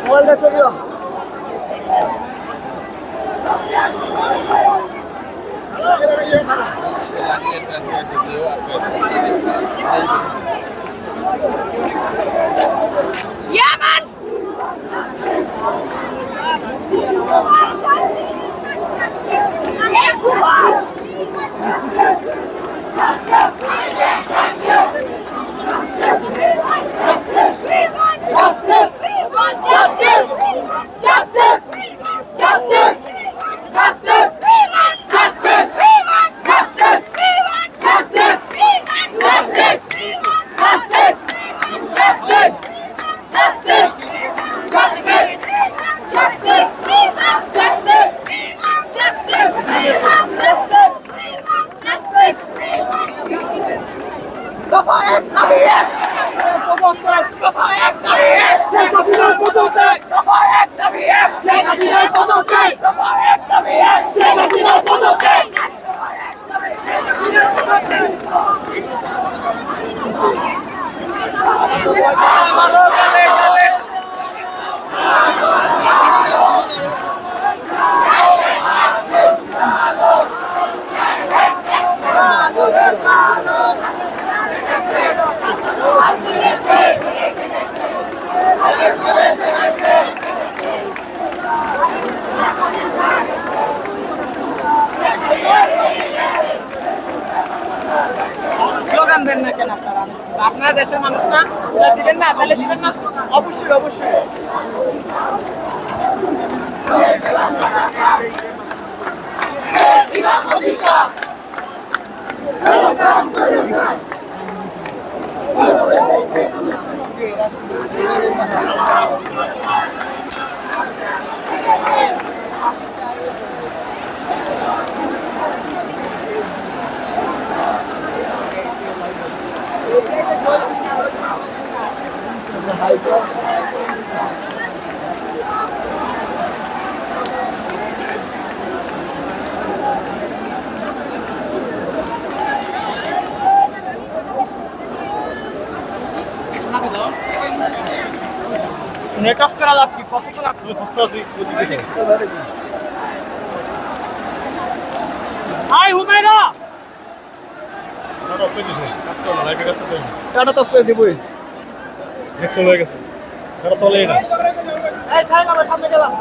মোবাইলটা চলে এবারে ইয়ে দফা স্লোগান দেন না কেন আপনারা? আপনারা দেশের মানুষ না দিবেন না তাহলে দিবেন না স্লোগান অবশ্যই অবশ্যই নেট অফ করা লাভ কি কত তো আছি আই হুমায়রা টাটা তো করে দিবই হয়ে গেছে। টাটা চলেই না। এই সাইলাম সামনে গেলাম।